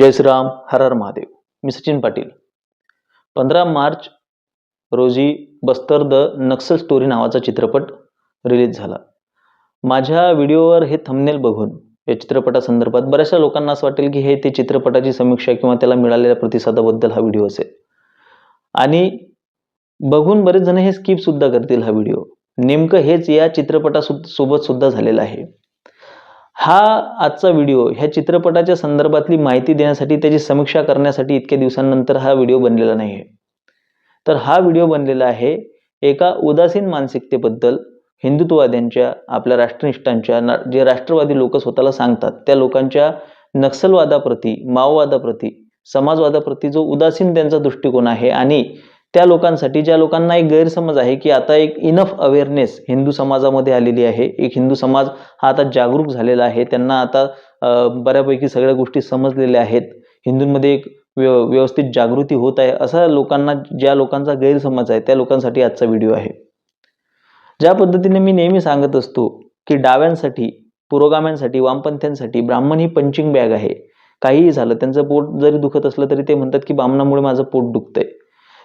जय श्रीराम हर हर महादेव. मी सचिन पाटील. पंधरा मार्च रोजी Bastar the Naxal story नावाचा चित्रपट रिलीज झाला. माझ्या व्हिडिओवर हे थंबनेल बघून या चित्रपटासंदर्भात बऱ्याचशा लोकांना असं वाटेल की हे ते चित्रपटाची समीक्षा किंवा त्याला मिळालेल्या प्रतिसादाबद्दल हा व्हिडिओ असेल. आणि बघून बरेच जण हे स्किप सुद्धा करतील हा व्हिडिओ. नेमकं हेच या चित्रपटासोबत सोबत सुद्धा झालेलं आहे. हा आजचा व्हिडिओ ह्या चित्रपटाच्या संदर्भातली माहिती देण्यासाठी त्याची समीक्षा करण्यासाठी इतक्या दिवसांनंतर हा व्हिडिओ बनलेला नाही आहे तर हा व्हिडिओ बनलेला आहे एका उदासीन मानसिकतेबद्दल हिंदुत्ववाद्यांच्या आपल्या राष्ट्रनिष्ठांच्या ना जे राष्ट्रवादी लोक स्वतःला सांगतात त्या लोकांच्या नक्षलवादाप्रती माओवादाप्रती समाजवादाप्रती जो उदासीन त्यांचा दृष्टिकोन आहे आणि त्या लोकांसाठी ज्या लोकांना एक गैरसमज आहे की आता एक इनफ अवेअरनेस हिंदू समाजामध्ये आलेली आहे. एक हिंदू समाज हा आता जागरूक झालेला आहे. त्यांना आता बऱ्यापैकी सगळ्या गोष्टी समजलेल्या आहेत. हिंदूंमध्ये एक व्यव व्यवस्थित जागृती होत आहे. असा लोकांना ज्या लोकांचा गैरसमज आहे त्या लोकांसाठी आजचा व्हिडिओ आहे. ज्या पद्धतीने मी नेहमी सांगत असतो की डाव्यांसाठी पुरोगाम्यांसाठी वामपंथ्यांसाठी ब्राह्मण ही पंचिंग बॅग आहे. काहीही झालं त्यांचं पोट जरी दुखत असलं तरी ते म्हणतात की ब्राह्मणामुळे माझं पोट दुखतंय.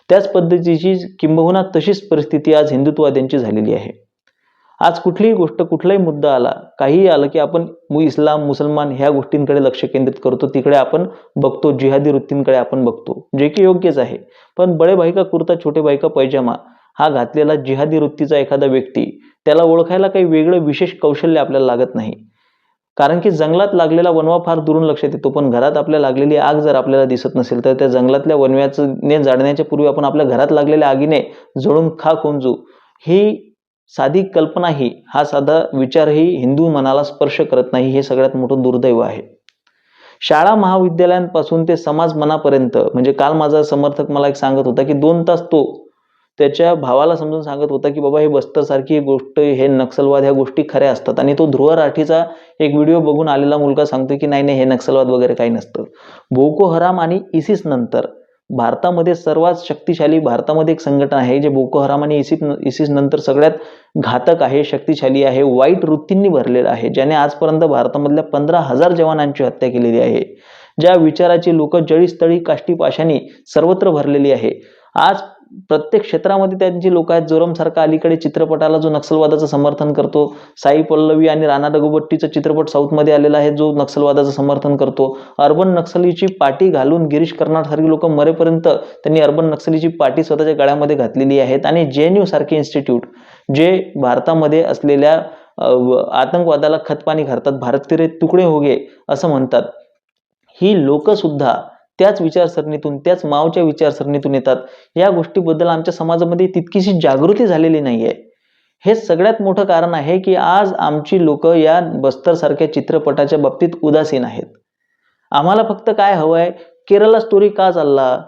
त्याच पद्धतीची किंबहुना तशीच परिस्थिती आज हिंदुत्ववाद्यांची झालेली आहे. आज कुठलीही गोष्ट कुठलाही मुद्दा आला काहीही आलं की आपण मु इस्लाम मुसलमान ह्या गोष्टींकडे लक्ष केंद्रित करतो तिकडे आपण बघतो जिहादी वृत्तींकडे आपण बघतो जे की योग्यच आहे. पण बडे भाई का कुर्ता छोटे भाई का पैजामा हा घातलेला जिहादी वृत्तीचा एखादा व्यक्ती त्याला ओळखायला काही वेगळं विशेष कौशल्य आपल्याला लागत नाही. कारण की जंगलात लागलेला वनवा फार दुरून लक्षात येतो पण घरात आपल्या लागलेली आग जर आपल्याला दिसत नसेल तर त्या जंगलातल्या वणव्याचं ने जाळण्याच्या पूर्वी आपण आपल्या घरात लागलेल्या आगीने जळून खा कोंजू ही साधी कल्पनाही हा साधा विचारही हिंदू मनाला स्पर्श करत नाही हे सगळ्यात मोठं दुर्दैव आहे. शाळा महाविद्यालयांपासून ते समाज मनापर्यंत म्हणजे काल माझा समर्थक मला एक सांगत होता की दोन तास तो त्याच्या भावाला समजून सांगत होता की बाबा हे बस्तरसारखी गोष्ट हे नक्षलवाद ह्या गोष्टी खऱ्या असतात. आणि तो ध्रुव राठीचा एक व्हिडिओ बघून आलेला मुलगा सांगतो की नाही नाही हे नक्षलवाद वगैरे काही नसतं. बोको हराम आणि इसिस नंतर भारतामध्ये सर्वात शक्तिशाली भारतामध्ये एक संघटना आहे जे बोको हराम आणि इसिस इसिस नंतर सगळ्यात घातक आहे शक्तिशाली आहे वाईट वृत्तींनी भरलेलं आहे ज्याने आजपर्यंत भारतामधल्या पंधरा हजार जवानांची हत्या केलेली आहे ज्या विचाराची लोक जळीस्थळी काष्टी पाशानी सर्वत्र भरलेली आहे. आज प्रत्येक क्षेत्रामध्ये त्यांची लोक आहेत. जोरमसारखा अलीकडे चित्रपटाला जो नक्षलवादाचं समर्थन करतो साई पल्लवी आणि राणा डगुबट्टीचा चित्रपट साऊथमध्ये आलेला आहे जो नक्षलवादाचं समर्थन करतो. अर्बन नक्षलीची पाटी घालून गिरीश कर्नाटसारखी लोक मरेपर्यंत त्यांनी अर्बन नक्षलीची पाटी स्वतःच्या गळ्यामध्ये घातलेली आहेत. आणि जे एन यू सारखे इन्स्टिट्यूट जे भारतामध्ये असलेल्या आतंकवादाला खतपाणी घालतात भारत तिरे तुकडे होगे असं म्हणतात. ही लोकसुद्धा त्याच विचारसरणीतून त्याच मावच्या विचारसरणीतून येतात. या गोष्टीबद्दल आमच्या समाजामध्ये तितकीशी जागृती झालेली नाहीये. हे सगळ्यात मोठं कारण आहे की आज आमची लोक या बस्तरसारख्या चित्रपटाच्या बाबतीत उदासीन आहेत. आम्हाला फक्त काय हवं आहे केरला स्टोरी का चालला?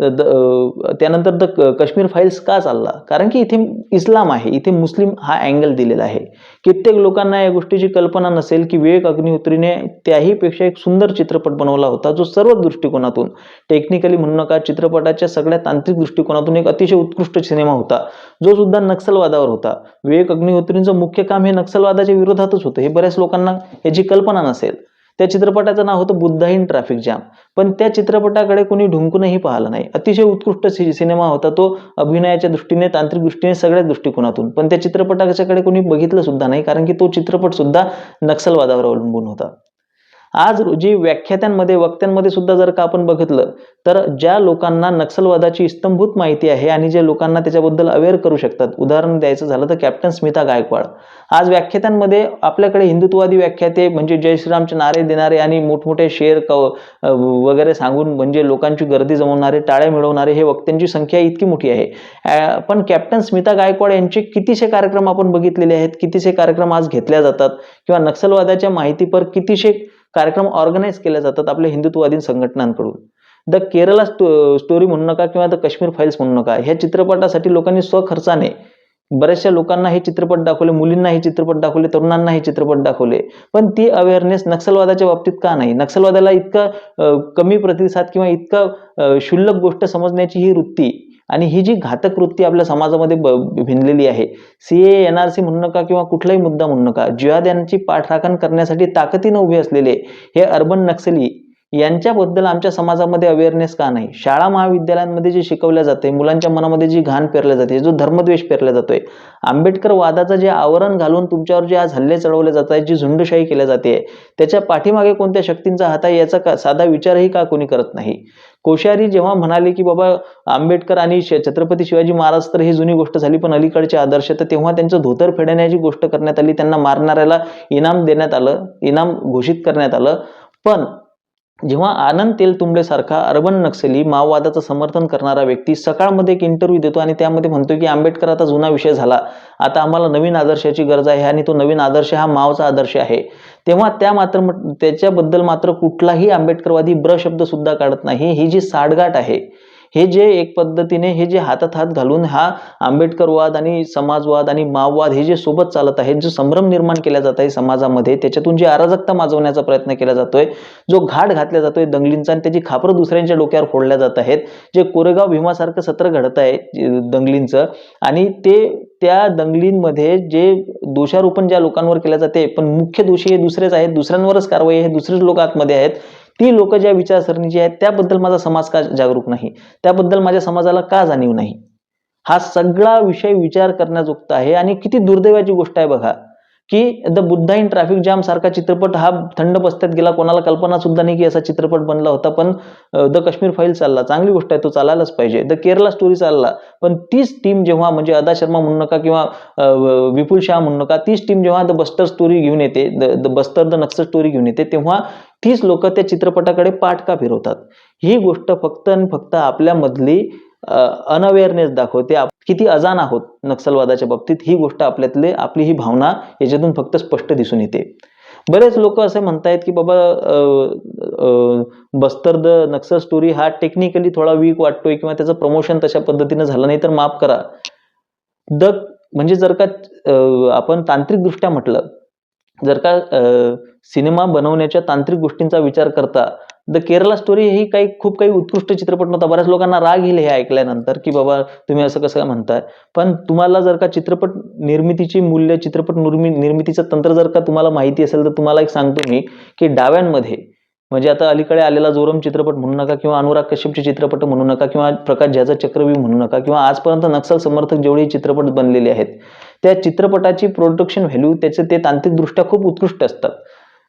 त्यानंतर द क- काश्मीर फाईल्स का चालला? कारण की इथे इस्लाम आहे इथे मुस्लिम हा अँगल दिलेला आहे. कित्येक लोकांना या गोष्टीची कल्पना नसेल की विवेक अग्निहोत्रीने त्याहीपेक्षा एक सुंदर चित्रपट बनवला होता जो सर्व दृष्टिकोनातून टेक्निकली म्हणू नका चित्रपटाच्या सगळ्या तांत्रिक दृष्टिकोनातून एक अतिशय उत्कृष्ट सिनेमा होता. जो सुद्धा नक्षलवादावर होता. विवेक अग्निहोत्रींचं मुख्य काम हे नक्षलवादाच्या विरोधातच होतं. हे बऱ्याच लोकांना याची कल्पना नसेल. त्या चित्रपटाचं नाव होतं बुद्धाहीन ट्रॅफिक जॅम. पण त्या चित्रपटाकडे कोणी ढुंकूनही पाहिलं नाही. अतिशय उत्कृष्ट सि- सिनेमा होता तो अभिनयाच्या दृष्टीने तांत्रिक दृष्टीने सगळ्या दृष्टिकोनातून. पण त्या चित्रपटाच्याकडे कोणी बघितलं सुद्धा नाही कारण की तो चित्रपट सुद्धा नक्षलवादावर अवलंबून होता. आज रोजी व्याख्यात्यांमध्ये वक्त्यांमध्ये सुद्धा जर का आपण बघितलं तर ज्या लोकांना नक्षलवादाची इस्तंभूत माहिती आहे आणि जे लोकांना त्याच्याबद्दल अवेअर करू शकतात. उदाहरण द्यायचं झालं तर कॅप्टन स्मिता गायकवाड आज व्याख्यात्यांमध्ये आपल्याकडे हिंदुत्ववादी व्याख्याते म्हणजे जय श्रीरामचे नारे देणारे आणि मोठमोठे शेर क वगैरे सांगून म्हणजे लोकांची गर्दी जमवणारे टाळ्या मिळवणारे हे वक्त्यांची संख्या इतकी मोठी आहे. पण कॅप्टन स्मिता गायकवाड यांचे कितीशे कार्यक्रम आपण बघितलेले आहेत? कितीशे कार्यक्रम आज घेतल्या जातात? किंवा नक्षलवादाच्या माहितीपर कितीशे कार्यक्रम ऑर्गनाईज केले जातात आपल्या हिंदुत्ववादी संघटनांकडून. द केरला स्टो स्टोरी म्हणू नका किंवा द काश्मीर फाईल्स म्हणू नका ह्या चित्रपटासाठी लोकांनी स्वखर्चाने बऱ्याचशा लोकांना हे चित्रपट दाखवले मुलींना हे चित्रपट दाखवले तरुणांना हे चित्रपट दाखवले. पण ती अवेअरनेस नक्षलवादाच्या बाबतीत का नाही? नक्षलवादाला इतका कमी प्रतिसाद किंवा इतका शुल्लक क्षुल्लक गोष्ट समजण्याची ही वृत्ती आणि ही जी घातक वृत्ती आपल्या समाजामध्ये ब- भिनलेली आहे C A N R C म्हणू नका किंवा कुठलाही मुद्दा म्हणू नका जिहाद यांची पाठराखण करण्यासाठी ताकदीनं उभे असलेले हे अर्बन नक्सली यांच्याबद्दल आमच्या समाजामध्ये अवेअरनेस का नाही? शाळा महाविद्यालयांमध्ये जे शिकवल्या जाते मुलांच्या मनामध्ये जी घाण पेरल्या जाते जो धर्मद्वेष पेरला जातोय आंबेडकर वादाचं जे आवरण घालून तुमच्यावर जे आज हल्ले चढवले जात आहेत जी झुंडशाही केल्या जाते त्याच्या पाठीमागे कोणत्या शक्तींचा हात आहे याचा का साधा विचारही का कोणी करत नाही? कोश्यारी जेव्हा म्हणाले की बाबा आंबेडकर आणि श- छत्रपती शिवाजी महाराज तर ही जुनी गोष्ट झाली पण अलीकडचे आदर्श तर तेव्हा त्यांचं धोतर फेडण्याची गोष्ट करण्यात आली त्यांना मारणाऱ्याला इनाम देण्यात आलं इनाम घोषित करण्यात आलं. पण जेव्हा आनंद तेलतुंबडे सारखा अर्बन नक्सली माओवादाचं समर्थन करणारा व्यक्ती सकाळमध्ये एक इंटरव्ह्यू देतो आणि त्यामध्ये म्हणतो की आंबेडकर आता जुना विषय झाला. आता आम्हाला नवीन आदर्शाची गरज आहे आणि तो नवीन आदर्श हा मावचा आदर्श आहे. तेव्हा त्या मात्र त्याच्याबद्दल मात्र कुठलाही आंबेडकरवादी ब्र शब्द सुद्धा काढत नाही. ही जी साठगाठ आहे हे जे एक पद्धतीने हे जे हातात हात घालून हा आंबेडकरवाद आणि समाजवाद आणि माओवाद हे जे सोबत चालत आहे जो संभ्रम निर्माण केला जात आहे समाजामध्ये त्याच्यातून जी अराजकता माजवण्याचा प्रयत्न केला जातोय जो घाट घातला जातोय दंगलींचा आणि त्याची खापरं दुसऱ्यांच्या डोक्यावर फोडल्या जात आहेत जे कोरेगाव भीमासारखं सत्र घडत आहे दंगलींचं आणि ते त्या दंगलींमध्ये जे दोषारोपण ज्या लोकांवर केल्या जाते पण मुख्य दोषी हे दुसरेच आहेत दुसऱ्यांवरच कारवाई हे दुसरेच लोक आतमध्ये आहेत ती लोक ज्या विचारसरणीची आहेत त्याबद्दल माझा समाज का जागरूक नाही. त्याबद्दल माझ्या समाजाला का जाणीव नाही? हा सगळा विषय विचार करण्याजोगता आहे आणि किती दुर्दैवाची गोष्ट आहे बघा. की the Buddha in traffic jam सारखा चित्रपट हा थंड बस्त्यात गेला कोणाला कल्पना सुद्धा नाही की असा चित्रपट बनला होता. पण द काश्मीर फाईल चालला. चांगली गोष्ट आहे तो चालायलाच पाहिजे. द केरला स्टोरी चालला. पण तीच टीम जेव्हा म्हणजे अदा शर्मा म्हणू नका किंवा विपुल शाह म्हणू नका तीच टीम जेव्हा द बस्टर स्टोरी घेऊन येते the the Bastar the Naxal story घेऊन येते तेव्हा तीच लोक त्या चित्रपटाकडे पाठ का फिरवतात? ही गोष्ट फक्त आणि फक्त आपल्यामधली अनअवेअरनेस दाखवते. आप- किती अजाण आहोत नक्षलवादाच्या बाबतीत ही गोष्ट आपल्यातले आपली ही भावना याच्यातून फक्त स्पष्ट दिसून येते. बरेच लोक असे म्हणतायत की बाबा बस्तर द नक्सल स्टोरी हा टेक्निकली थोडा वीक वाटतोय किंवा त्याचं प्रमोशन तशा पद्धतीने झालं नाही तर माफ करा. द म्हणजे जर का आपण तांत्रिकदृष्ट्या म्हटलं जर का सिनेमा बनवण्याच्या तांत्रिक गोष्टींचा विचार करता द केरला स्टोरी ही काही खूप काही उत्कृष्ट चित्रपट नव्हता. बऱ्याच लोकांना राग येईल हे ऐकल्यानंतर की बाबा तुम्ही असं कसं काय म्हणताय? पण तुम्हाला जर का चित्रपट निर्मितीची मूल्य चित्रपट निर्मि निर्मितीचं तंत्र जर का तुम्हाला माहिती असेल तर तुम्हाला एक सांगतो मी की डाव्यांमध्ये म्हणजे आता अलीकडे आलेला जोरम चित्रपट म्हणू नका किंवा अनुराग कश्यपचे चित्रपट म्हणू नका किंवा प्रकाश ज्याचा चक्रव्यूह म्हणू नका किंवा आजपर्यंत नक्षल समर्थक जेवढे चित्रपट बनलेले आहेत त्या चित्रपटाची प्रोडक्शन व्हॅल्यू त्याचे ते तांत्रिकदृष्ट्या खूप उत्कृष्ट असतात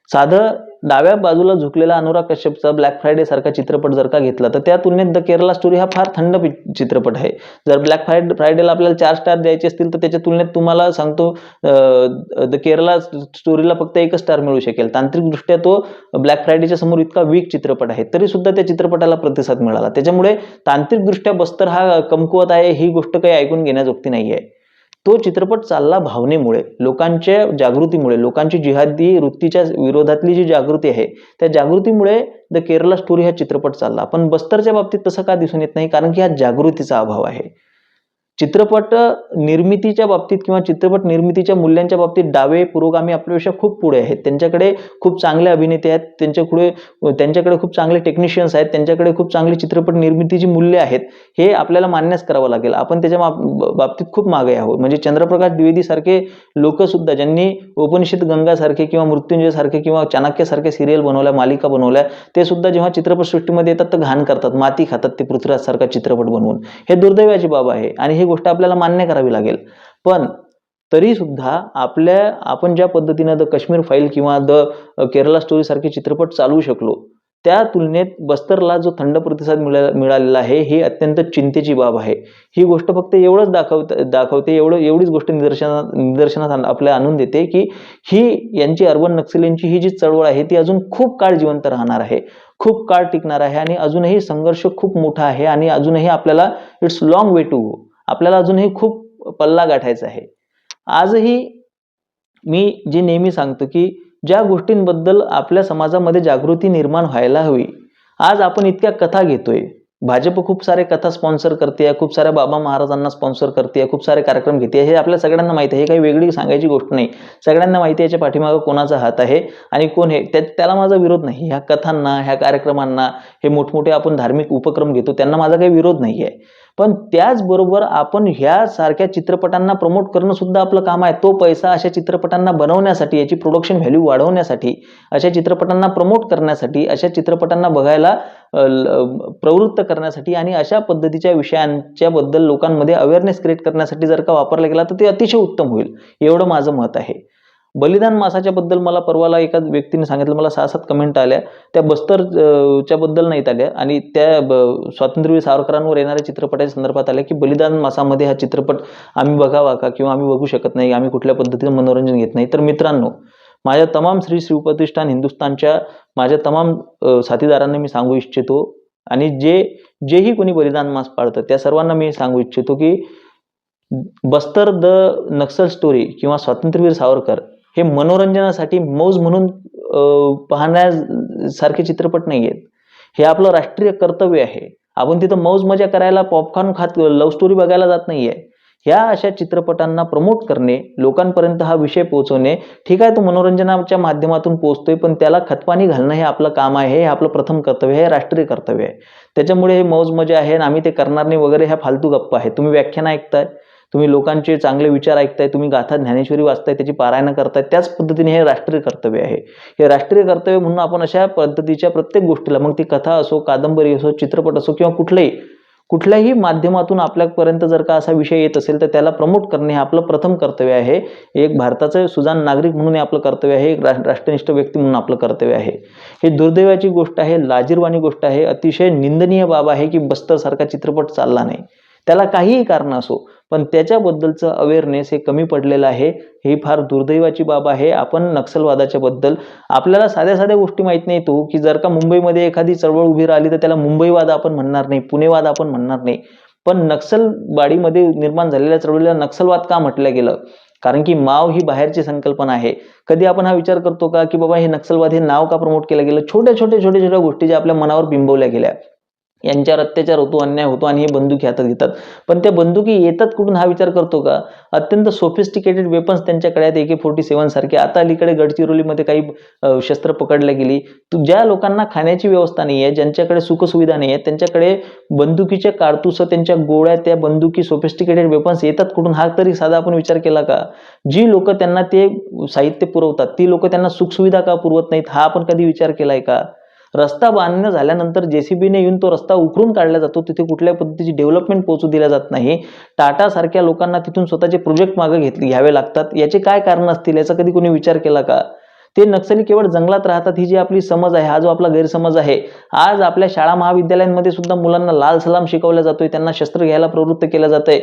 साधं डाव्या बाजूला झुकलेला अनुराग कश्यपचा ब्लॅक फ्रायडे सारखा चित्रपट जर का घेतला तर त्या तुलनेत द केरला स्टोरी हा फार थंड चित्रपट आहे. जर ब्लॅक फ्रायडे फ्रायडेला आपल्याला चार स्टार द्यायचे असतील तर त्याच्या तुलनेत तुम्हाला सांगतो द केरला स्टोरीला फक्त एकच स्टार मिळू शकेल. तांत्रिकदृष्ट्या तो ब्लॅक फ्रायडेच्या समोर इतका वीक चित्रपट आहे तरी सुद्धा त्या चित्रपटाला प्रतिसाद मिळाला. त्याच्यामुळे तांत्रिकदृष्ट्या बस्तर हा कमकुवत आहे ही गोष्ट काही ऐकून घेण्याजोगती नाही आहे तो चित्रपट चालला भावनेमुळे लोकांच्या जागृतीमुळे लोकांची जिहादी वृत्तीच्या विरोधातली जी जागृती आहे त्या जागृतीमुळे द केरला स्टोरी हा चित्रपट चालला. पण बस्तरच्या बाबतीत तसं का दिसून येत नाही? कारण की हा जागृतीचा अभाव आहे. चित्रपट निर्मितीच्या बाबतीत किंवा चित्रपट निर्मितीच्या मूल्यांच्या बाबतीत डावे पुरोगामी आपल्यापेक्षा खूप पुढे आहेत. त्यांच्याकडे खूप चांगले अभिनेते आहेत. त्यांच्याकडे त्यांच्याकडे खूप चांगले टेक्निशियन्स आहेत. त्यांच्याकडे खूप चांगली चित्रपट निर्मितीची मूल्य आहेत. हे आपल्याला मान्यच करावं लागेल. आपण त्याच्या बाबतीत खूप मागे आहोत. म्हणजे चंद्रप्रकाश द्विवेदी सारखे लोकसुद्धा ज्यांनी उपनिषद गंगासारखे किंवा मृत्युंजय सारखे किंवा चाणक्यसारखे सिरियल बनवल्या मालिका बनवल्या ते सुद्धा जेव्हा चित्रपटसृष्टीमध्ये येतात तर घाण करतात. माती खातात ते पृथ्वीराजसारखा चित्रपट बनवून. हे दुर्दैवाची बाब आहे. आणि ही गोष्ट आपल्याला मान्य करावी लागेल. पण तरी सुद्धा आपल्या आपण ज्या पद्धतीनं द काश्मीर फाईल किंवा द केरला स्टोरी सारखे चित्रपट चालवू शकलो त्या तुलनेत बस्तरला जो थंड प्रतिसाद मिळा मिळालेला आहे ही अत्यंत चिंतेची बाब आहे. ही गोष्ट फक्त एवढंच दाखवत दाखवते एवढं एवढीच गोष्ट निदर्शनात निदर्शनात आपल्या आणून देते की ही यांची अर्बन नक्षलींची ही जी चळवळ आहे ती अजून खूप काळ जिवंत राहणार आहे. खूप काळ टिकणार आहे आणि अजूनही संघर्ष खूप मोठा आहे आणि अजूनही आपल्याला it's long way to go आपल्याला अजूनही खूप पल्ला गाठायचा आहे. आजही मी जे नेहमी सांगतो की ज्या गोष्टींबद्दल आपल्या समाजामध्ये जागृती निर्माण व्हायला हवी आज आपण इतक्या कथा घेतोय. भाजप खूप सारे कथा स्पॉन्सर करते खूप साऱ्या बाबा महाराजांना स्पॉन्सर करते खूप सारे कार्यक्रम घेते. हे आपल्या सगळ्यांना माहिती आहे हे काही वेगळी सांगायची गोष्ट नाही. सगळ्यांना माहिती आहे याच्या पाठीमागं कोणाचा हात आहे आणि कोण हे त्या त्याला माझा विरोध नाही. ह्या कथांना ह्या कार्यक्रमांना हे मोठमोठे आपण धार्मिक उपक्रम घेतो त्यांना माझा काही विरोध नाही आहे पण त्याचबरोबर आपण ह्या सारख्या चित्रपटांना प्रमोट करणं सुद्धा आपलं काम आहे. तो पैसा अशा चित्रपटांना बनवण्यासाठी याची प्रोडक्शन व्हॅल्यू वाढवण्यासाठी अशा चित्रपटांना प्रमोट करण्यासाठी अशा चित्रपटांना बघायला ल- प्रवृत्त करण्यासाठी आणि अशा पद्धतीच्या विषयांच्या बद्दल लोकांमध्ये अवेअरनेस क्रिएट करण्यासाठी जर का वापरला गेला तर ते अतिशय उत्तम होईल. एवढं माझं मत आहे. बलिदान मासाच्या बद्दल मला परवाला एका व्यक्तीने सांगितलं मला सहा सात कमेंट आल्या. त्या बस्तरच्याबद्दल बद्दल नाहीत आल्या. आणि त्या ब- स्वातंत्र्यवीर सावरकरांवर येणाऱ्या चित्रपटाच्या संदर्भात आल्या की बलिदान मासामध्ये हा चित्रपट आम्ही बघावा का किंवा आम्ही बघू शकत नाही आम्ही कुठल्या पद्धतीनं मनोरंजन घेत नाही. तर मित्रांनो माझ्या तमाम श्री शिवप्रतिष्ठान हिंदुस्थानच्या माझ्या तमाम साथीदारांना मी सांगू इच्छितो. आणि जे जेही कोणी बलिदान मास पाळतं त्या सर्वांना मी सांगू इच्छितो की बस्तर द नक्सल स्टोरी किंवा स्वातंत्र्यवीर सावरकर हे मनोरंजनासाठी मौज म्हणून पाहण्यासारखे चित्रपट नाही आहेत. हे आपलं राष्ट्रीय कर्तव्य आहे. आपण तिथं मौज मजा करायला पॉपकॉर्न खात लव्ह स्टोरी बघायला जात नाहीये. ह्या अशा चित्रपटांना प्रमोट करणे लोकांपर्यंत हा विषय पोहोचवणे ठीक आहे तो मनोरंजनाच्या माध्यमातून पोहोचतोय पण त्याला खतपाणी घालणं हे आपलं काम आहे हे आपलं प्रथम कर्तव्य आहे हे राष्ट्रीय कर्तव्य आहे. त्याच्यामुळे हे मौज मजा आहे आणि आम्ही ते करणार नाही वगैरे ह्या फालतू गप्पा आहे तुम्ही व्याख्यान ऐकताय. तुम्ही लोकांचे चांगले विचार ऐकताय तुम्ही गाथा ज्ञानेश्वरी वाचताय त्याची पारायणं करताय त्याच पद्धतीने हे राष्ट्रीय कर्तव्य आहे. हे राष्ट्रीय कर्तव्य म्हणून आपण अशा पद्धतीच्या प्रत्येक गोष्टीला मग ती कथा असो कादंबरी असो चित्रपट असो किंवा कुठलंही कुठल्याही माध्यमातून आपल्यापर्यंत जर का असा विषय येत असेल तर त्याला प्रमोट करणे हे आपलं प्रथम कर्तव्य आहे. एक भारताचं सुजाण नागरिक म्हणून हे आपलं कर्तव्य आहे एक राष्ट्रनिष्ठ व्यक्ती म्हणून आपलं कर्तव्य आहे. हे दुर्दैवाची गोष्ट आहे लाजीरवाणी गोष्ट आहे अतिशय निंदनीय बाब आहे की बस्तरसारखा चित्रपट चालला नाही. त्याला काहीही कारण असो पण त्याच्याबद्दलचं अवेअरनेस हे कमी पडलेलं आहे. ही फार दुर्दैवाची बाब आहे. आपण नक्षलवादाच्या बद्दल आपल्याला साध्या साध्या गोष्टी माहीत नाही तो की जर का मुंबईमध्ये एखादी चळवळ उभी राहिली तर त्याला मुंबईवाद आपण म्हणणार नाही पुणेवाद आपण म्हणणार नाही. पण नक्षलवाडीमध्ये निर्माण झालेल्या चळवळीला नक्षलवाद का म्हटलं गेलं? कारण की माव ही बाहेरची संकल्पना आहे. कधी आपण हा विचार करतो का की बाबा हे नक्षलवाद हे नाव का प्रमोट केलं गेलं? छोट्या छोट्या छोट्या छोट्या गोष्टी ज्या आपल्या मनावर बिंबवल्या गेल्या. यांच्यावर अत्याचार होतो अन्याय होतो आणि हे बंदुकी हातात घेतात. पण त्या बंदुकी येतात कुठून हा विचार करतो का? अत्यंत सोफिस्टिकेटेड वेपन्स त्यांच्याकडे आहेत एके फोर्टी सेवन सारखे. आता अलीकडे गडचिरोलीमध्ये काही शस्त्र पकडल्या गेली. तू ज्या लोकांना खाण्याची व्यवस्था नाही आहे ज्यांच्याकडे सुखसुविधा नाही आहे त्यांच्याकडे बंदुकीच्या कारतुसं त्यांच्या गोळ्या त्या बंदुकी सोफिस्टिकेटेड वेपन्स येतात कुठून? हा तरी साधा आपण विचार केला का? जी लोक त्यांना ते साहित्य पुरवतात ती लोक त्यांना सुखसुविधा का पुरवत नाहीत? हा आपण कधी विचार केलाय का? रस्ता बांधणं झाल्यानंतर जेसीबीने येऊन तो रस्ता उकरून काढला जातो. तिथे कुठल्या पद्धतीची डेव्हलपमेंट पोहोचू दिल्या जात नाही. टाटा सारख्या लोकांना तिथून स्वतःचे प्रोजेक्ट मागे घेतले घ्यावे लागतात. याचे काय कारण असतील? याचा कधी कोणी विचार केला का? ते नक्षली केवळ जंगलात राहतात. ही जी आपली समज आहे हा जो आपला गैरसमज आहे आज आपल्या शाळा महाविद्यालयांमध्ये सुद्धा मुलांना लाल सलाम शिकवला जातोय. त्यांना शस्त्र घ्यायला प्रवृत्त केलं जात आहे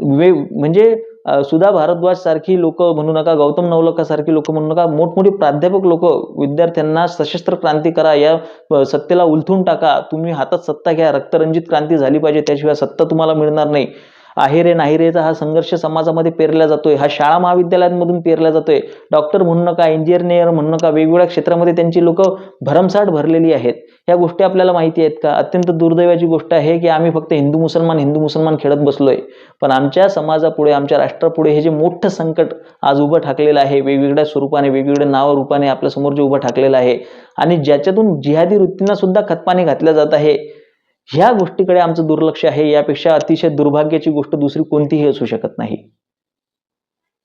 म्हणजे सुधा भारद्वाज सारखी लोक म्हणू नका गौतम नवलखा सारखी लोक म्हणू नका मोठमोठी प्राध्यापक लोक विद्यार्थ्यांना सशस्त्र क्रांती करा या सत्तेला उलथून टाका तुम्ही हातात सत्ता घ्या रक्तरंजित क्रांती झाली पाहिजे त्याशिवाय सत्ता तुम्हाला मिळणार नाही. आहे रे नाही रेचा हा संघर्ष समाजामध्ये पेरला जातोय. हा शाळा महाविद्यालयांमधून पेरला जातोय. डॉक्टर म्हणू नका इंजिनियर म्हणू नका वेगवेगळ्या क्षेत्रामध्ये त्यांची लोक भरमसाठ भरलेली आहेत. ह्या गोष्टी आपल्याला माहिती आहेत का? अत्यंत दुर्दैवाची गोष्ट आहे की आम्ही फक्त हिंदू मुसलमान हिंदू मुसलमान खेळत बसलोय. पण आमच्या समाजापुढे आमच्या राष्ट्रापुढे हे जे मोठं संकट आज उभं ठाकलेलं आहे वेगवेगळ्या स्वरूपाने वेगवेगळ्या नाव रूपाने आपल्यासमोर जे उभं ठाकलेलं आहे आणि ज्याच्यातून जिहादी वृत्तींना सुद्धा खतपाणी घातलं जात आहे ह्या गोष्टीकडे आमचं दुर्लक्ष आहे यापेक्षा अतिशय दुर्भाग्याची गोष्ट दुसरी कोणतीही असू शकत नाही.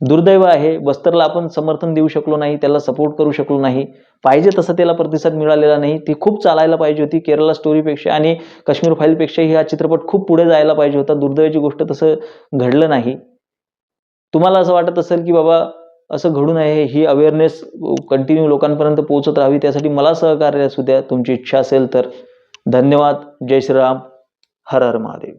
दुर्दैव आहे बस्तरला आपण समर्थन देऊ शकलो नाही त्याला सपोर्ट करू शकलो नाही. पाहिजे तसं त्याला प्रतिसाद मिळालेला नाही. ती खूप चालायला पाहिजे होती केरला स्टोरीपेक्षा आणि काश्मीर फाईलपेक्षाही हा चित्रपट खूप पुढे जायला पाहिजे होता. दुर्दैवाची गोष्ट तसं घडलं नाही. तुम्हाला असं वाटत असेल की बाबा असं घडू नये ही अवेअरनेस कंटिन्यू लोकांपर्यंत पोहोचत राहावी त्यासाठी मला सहकार्य असू द्या तुमची इच्छा असेल तर. धन्यवाद जय श्रीराम हर हर महादेव।